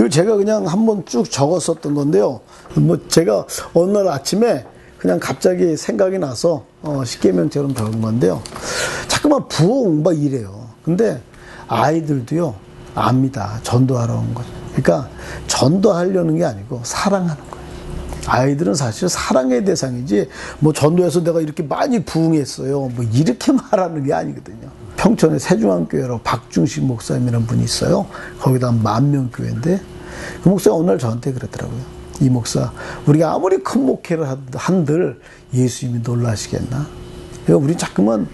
이거 제가 그냥 한번 쭉 적었었던 건데요. 뭐 제가 어느 날 아침에 그냥 갑자기 생각이 나서 어, 십계명처럼 적은 건데요. 자꾸만 부흥 막 이래요. 근데 아이들도요 압니다. 전도하러 온 거죠. 그러니까 전도하려는 게 아니고 사랑하는 거예요. 아이들은 사실 사랑의 대상이지 뭐 전도해서 내가 이렇게 많이 부흥했어요. 뭐 이렇게 말하는 게 아니거든요. 평촌에 세중앙교회로 박중식 목사님이라는 분이 있어요. 거기다 만명교회인데 그 목사가 어느 날 저한테 그러더라고요. 이 목사, 우리가 아무리 큰 목회를 한들 예수님이 놀라시겠나? 그러니까 우리 자꾸만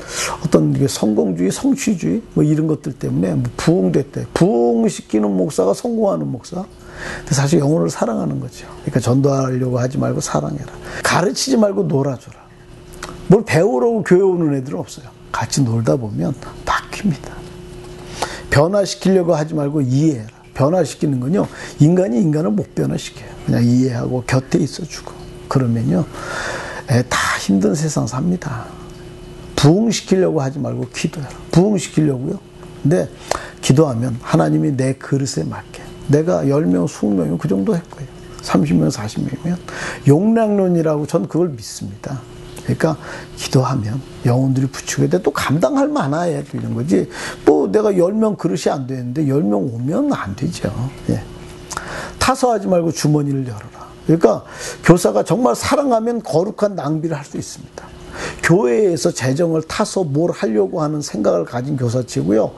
어떤 성공주의, 성취주의 뭐 이런 것들 때문에 뭐 부흥됐대. 부흥시키는 목사가 성공하는 목사. 근데 사실 영혼을 사랑하는 거죠. 그러니까 전도하려고 하지 말고 사랑해라. 가르치지 말고 놀아줘라. 뭘 배우려고 교회 오는 애들은 없어요. 같이 놀다 보면 바뀝니다. 변화시키려고 하지 말고 이해해라. 변화시키는 건요, 인간이 인간을 못 변화시켜요. 그냥 이해하고 곁에 있어주고. 그러면요, 다 힘든 세상 삽니다. 부흥시키려고 하지 말고 기도해라. 부흥시키려고요. 근데 기도하면 하나님이 내 그릇에 맞게. 내가 10명, 20명이면 그 정도 할 거예요. 30명, 40명이면. 용량론이라고 전 그걸 믿습니다. 그러니까 기도하면 영혼들이 부추게 돼또 감당할 만해야 되는 거지. 뭐 내가 10명 그릇이 안 되는데 10명 오면 안 되죠. 예. 타서하지 말고 주머니를 열어라. 그러니까 교사가 정말 사랑하면 거룩한 낭비를 할 수 있습니다. 교회에서 재정을 타서 뭘 하려고 하는 생각을 가진 교사치고요.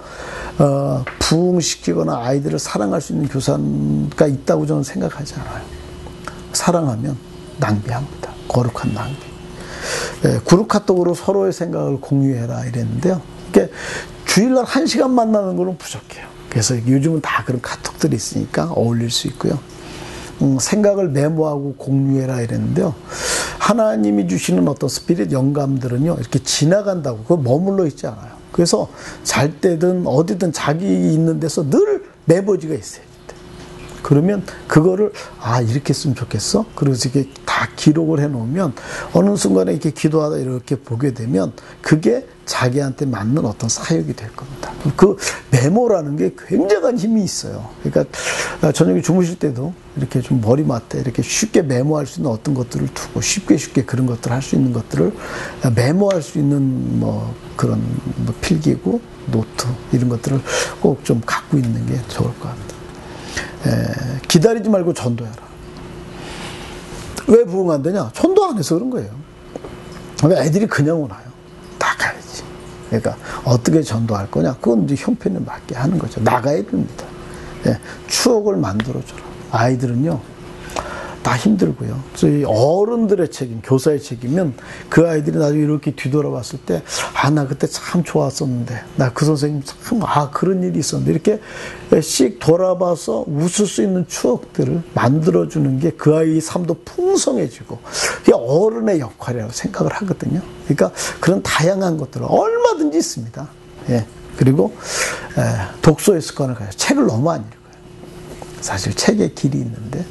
어, 부흥시키거나 아이들을 사랑할 수 있는 교사가 있다고 저는 생각하지 않아요. 사랑하면 낭비합니다. 거룩한 낭비. 예, 그룹 카톡으로 서로의 생각을 공유해라 이랬는데요. 이게 주일날 한 시간 만나는 거는 부족해요. 그래서 요즘은 다 그런 카톡들이 있으니까 어울릴 수 있고요. 음, 생각을 메모하고 공유해라 이랬는데요. 하나님이 주시는 어떤 스피릿 영감들은요, 이렇게 지나간다고, 그거 머물러 있지 않아요. 그래서 잘 때든 어디든 자기 있는 데서 늘 메모지가 있어요. 그러면 그거를 아 이렇게 했으면 좋겠어. 그래서 이게 다 기록을 해놓으면 어느 순간에 이렇게 기도하다 이렇게 보게 되면 그게 자기한테 맞는 어떤 사역이 될 겁니다. 그 메모라는 게 굉장한 힘이 있어요. 그러니까 저녁에 주무실 때도 이렇게 좀 머리맡에 이렇게 쉽게 메모할 수 있는 어떤 것들을 두고 쉽게 쉽게 그런 것들 할 수 있는 것들을 메모할 수 있는 뭐 그런 뭐 필기고 노트 이런 것들을 꼭 좀 갖고 있는 게 좋을 것 같아요. 에, 기다리지 말고 전도해라. 왜 부흥 안 되냐? 전도 안 해서 그런 거예요. 왜 애들이 그냥 오나요? 그러니까 어떻게 전도할 거냐? 그건 이제 형편에 맞게 하는 거죠. 나가야 됩니다. 예, 추억을 만들어줘라. 아이들은요, 다 힘들고요. 저희 어른들의 책임, 교사의 책임은 그 아이들이 나중에 이렇게 뒤돌아봤을 때, 아, 나 그때 참 좋았었는데, 나 그 선생님 참, 아, 그런 일이 있었는데, 이렇게 씩 돌아봐서 웃을 수 있는 추억들을 만들어주는 게 그 아이의 삶도 풍성해지고, 그게 어른의 역할이라고 생각을 하거든요. 그러니까 그런 다양한 것들은 얼마든지 있습니다. 예. 그리고, 독서의 습관을 가져 책을 너무 안 읽어요. 사실 책에 길이 있는데,